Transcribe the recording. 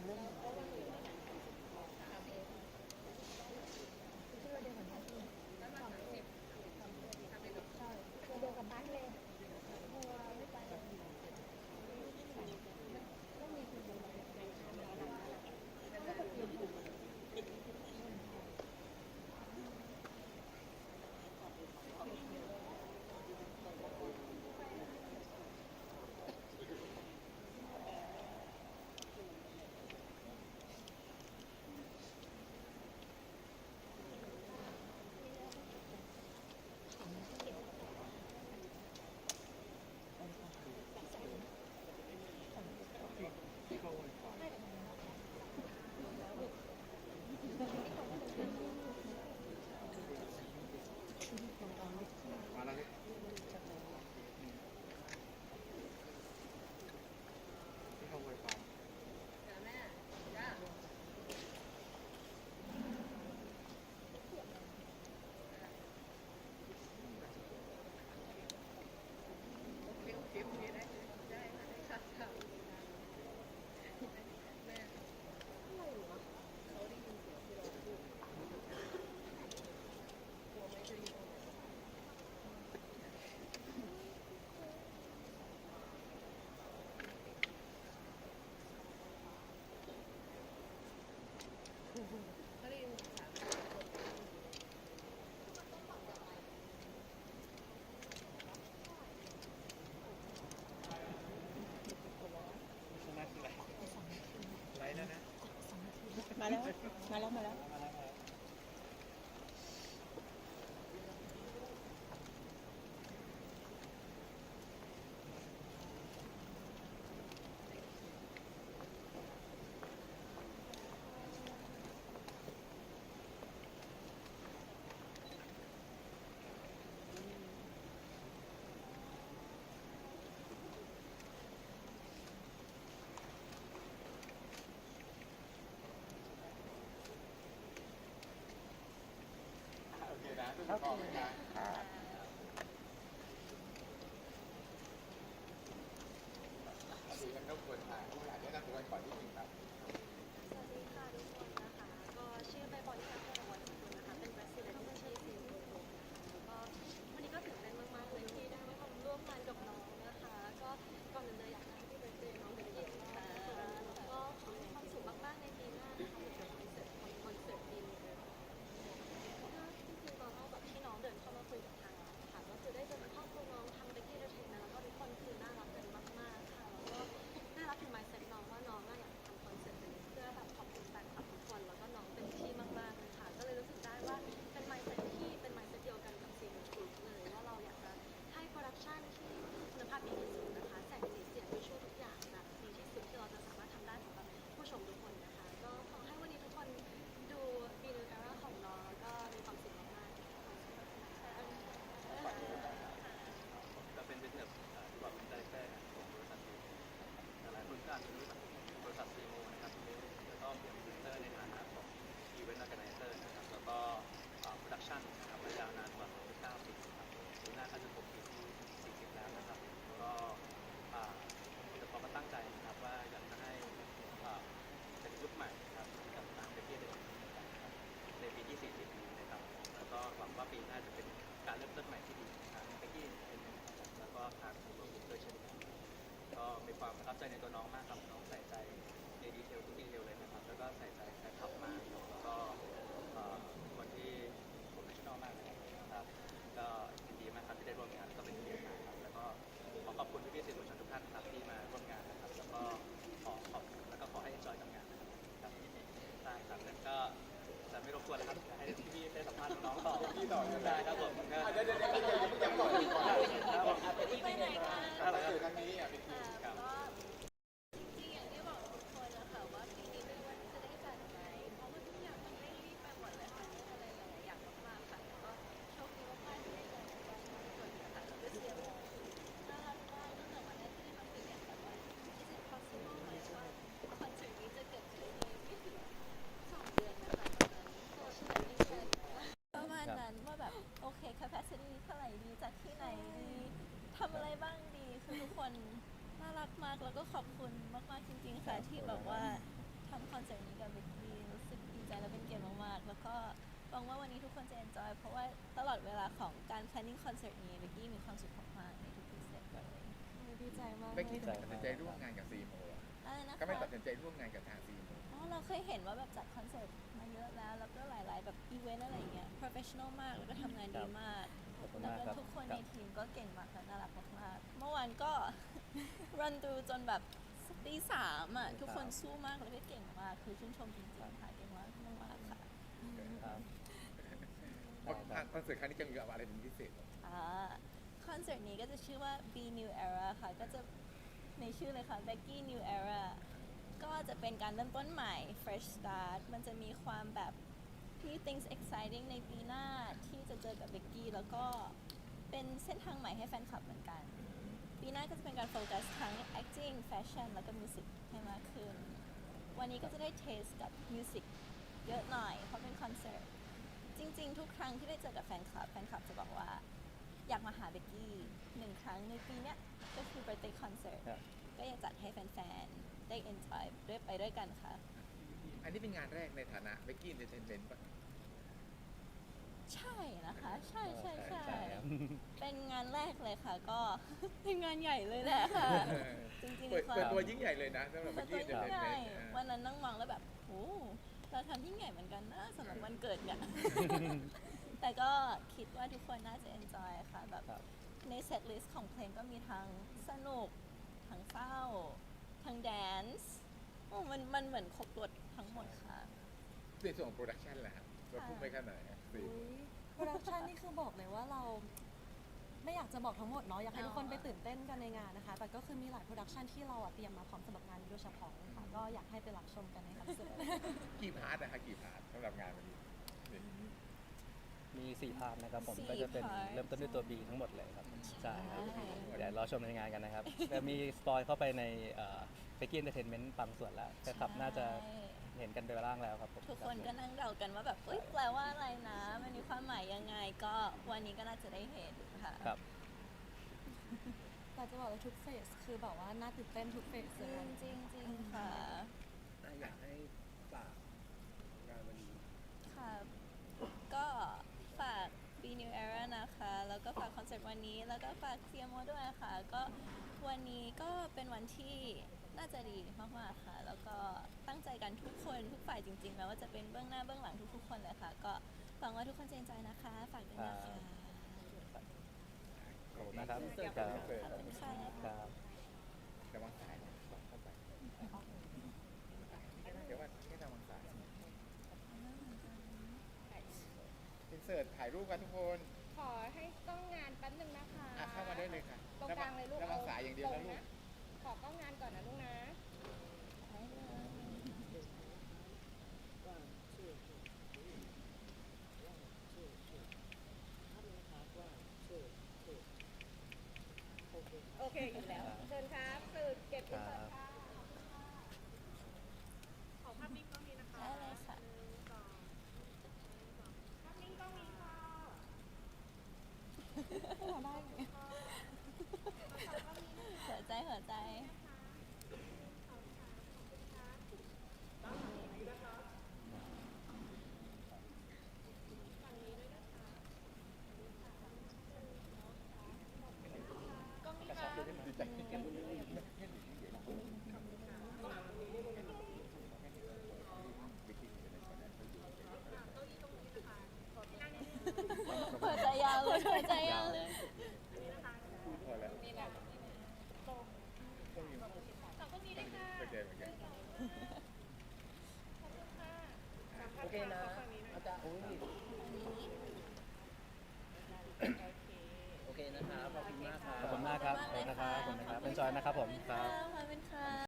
hablando. แล้ว มาแล้ว มาแล้ว เใจในตัวน้องมากครับน้องใส่ใจในดีเทลทุกดีเทลเลยนะครับ แล้วก็ใส่ใจแฟนคลับมากแล้วก็เอ่อคนที่โปรเฟชชั่นอบมากนะครับ ก็ยินดีมากครับที่ได้ร่วมงานก็เป็นเกียรติมากครับแล้วก็ขอขอบคุณพี่ๆสื่อมวลชนทุกท่านครับที่มาำอะไรบ้างดีคือทุกคนน่ารักมากแล้วก็ขอบคุณมากๆจริง ๆ ค่ะที่แบบว่าทำคอนเสิร์ตนี้กับวิกกี้รู้สึกดีใจและเป็นเกียรติมากๆ แล้วก็หวังว่าวันนี้ทุกคนจะ enjoy เพราะว่าตลอดเวลาของการ planning คอนเสิร์ตนี้วิกกี้มีความสุขมากๆในทุกๆสเต็ปเลยดีใจมากเมื่อกี้ตัดสินใจร่วมงานกับซีโมอะอะไรนะก็ไม่ตัดคะสินใจร่วมงานกับทางซีโมอ๋อเราเคยเห็นว่าแบบจัดคอนเสิร์ตมาเยอะแล้ว แล้วก็หลายๆ แบบอีเวนต์อะไรอย่างเงี้ย professional มากแล้วก็ทำงานดีมาก ขอบคุณแล้วมากก็ครับทุกคนคในรับทีมก็เก่งมากและน่ารักมากๆเมื่อวานก็ run through จนแบบตีสามอะ ทุกคนสู้มากแล้วก็เก่งมาก คือชื่นชมจริงๆค่ะเก่งมากมากๆค่ะ ครับเพราะคอนเสิร์ตครั้งนี้จะมีอะไรเป็นพิเศษอ่าคอนเสิร์ตนี้ก็จะชื่อว่า Be New Era ค่ะ ก็จะในชื่อเลยค่ะ Becky New Era ก็จะเป็นการเริ่มต้นใหม่ fresh start มันจะมีความแบบ ที่ things exciting ในปีหน้าที่จะเจอกับเบกกี้แล้วก็เป็นเส้นทางใหม่ให้แฟนคลับเหมือนกัน ปีหน้าก็จะเป็นการโฟกัสทั้ง acting fashion แล้วก็ music ให้มากขึ้น วันนี้ก็จะได้เทสกับ music เยอะหน่อย เพราะเป็นคอนเสิร์ต จริง ๆ ทุกครั้งที่ได้เจอกับแฟนคลับ แฟนคลับจะบอกว่า อยากมาหาเบกกี้หนึ่งครั้งในปีเนี้ยก็คือ birthday concert ครับก็อยากจัดให้แฟนๆ ได้ enjoy ด้วยไปด้วยกันค่ะอั นนี้เป็นงานแรกในฐานะเบกกี้เอนเตอร์เทนเมนต์ป่ะ ใช่นะคะ ใช่ใช่ใช่ใช่ครับเป็นงานแรกเลยค่ะ ก็ เป็นงานใหญ่เลยแหละค่ะ จริงๆเปิดค่ะเปิดตัวยิ่งใหญ่เลยนะสำหรับเบเปิกดตักี้วเอนเตอยิ่ร์งเทนใหเมญ่นต์วันนั้นนั่งมองแล้วแบบโอ้เราทำยิ่งใหญ่เหมือนกันนะสำหรับวันเกิดเนี่ย แต่ก็คิดว่าทุกคนน่าจะ enjoy ค่ะแบบครับในเซตลิสต์ของเพลงก็มีทั้งสนุก ทั้งเศร้า ทั้งแดนซ์โอ้ มันมันเหมือนครบรถทั้งหมดค่ะ ในส่วนของโปรดักชันแหละครับเราพุ่งไปขนาดไหนครับสี่โปรดักชันนี่คือบอกเลยว่าเราไม่อยากจะบอกทั้งหมดเนาะอยากให้ทุกคนไปตื่นเต้นกันในงานนะคะ แต่ก็คือมีหลายโปรดักชันที่เราอะเตรียมมาพร้อมสำหรับงานนี้โดยเฉพาะเลยค่ะก็อยากให้ไปรับชมกันในคอนเสิร์ตกี่พาร์ทนะคะกี่พาร์ทสำหรับงานวันนี้นี่มี4พาร์ทนะครับผมสี่ก็จะเป็นพาร์ทเริ่มต้นด้วยตัว B ทั้งหมดเลยครับใช่ครับใช่เดี๋ยวรอชมในงานกันนะครับแต่มีสปอยเข้าไปในเฟกกี้เอนเตอร์เทนเมนต์บางส่วนแล้วแต่ขับน่าจะเห็นกันไปบ้างแล้วครับผมทุกคนก็นั่งเดากันว่าแบบเอ้ยแปลว่าอะไรนะ มันมีความหมายยังไงก็วันนี้ก็น่าจะได้เห็นค่ะครับแต่จะบอกเลยทุกเฟสคือแบบว่าน่าตื่นเต้นทุกเฟสจเลริยงจริงจริงค่ะอยากให้ฝากงานวันนี้ค่ะก็ฝาก B New Era นะคะ แล้วก็ฝากคอนเสิร์ตวันนี้ แล้วก็ฝาก CMO ด้วยค่ะ ก็วันนี้ก็เป็นวันที่ น่าจะดีมากๆค่ะ แล้วก็ตั้งใจกันทุกคนทุกฝ่ายจริงๆแม้ว่าจะเป็นเบื้องหน้าเบื้องหลังทุกๆคนเลยค่ะ ก็หวังว่าทุกคนจะเอ็นจอยนะคะ ฝากด้วยนะคะขอบคุณนะครับเสิร์ฟครับเสิร์ฟขอบคุณค่ะครับระวังสายนะเข้าไปเดี๋ยวว่าแค่ระวังสายอินเสิร์ตถ่ายรูปกันทุกคนขอให้กล้องงานแป๊บนึงนะคะอะเข้ามาได้เลยค่ะตรงกลางเลยลูกระวังสายอย่างเดียวนะตรลูกข อกล้องงานก่อนนะลูกนะ โอเคอยู่แล้ว เชิญครับสื่อเก็บที่เปิดค่ะ ขอภาพนิ่งกล้องนี้นะคะ ได้เลยค่ะ หนึ่งสองภาพนิ่งกล้องนี้ค่ะ หัวใจหัวใจ ดีใจที่เก็บไม่ไม่หนีเดี๋ยวเราวิธีจะได้ก่อนนะ หัวใจยาวเลยหัวใจยาวเลย พอแล้วนี่แหละต้องมีต้องมีได้ค่ะโอเคโอเค โอ เคนะอาจารย์โอ้ยโอเคนะครับขอบคุณมากครับขอบคุณมากครับขอบคุณนะครับขอบคุณนะครับเป็นจอยนะครับผมครับ ขอบคุณค่ะ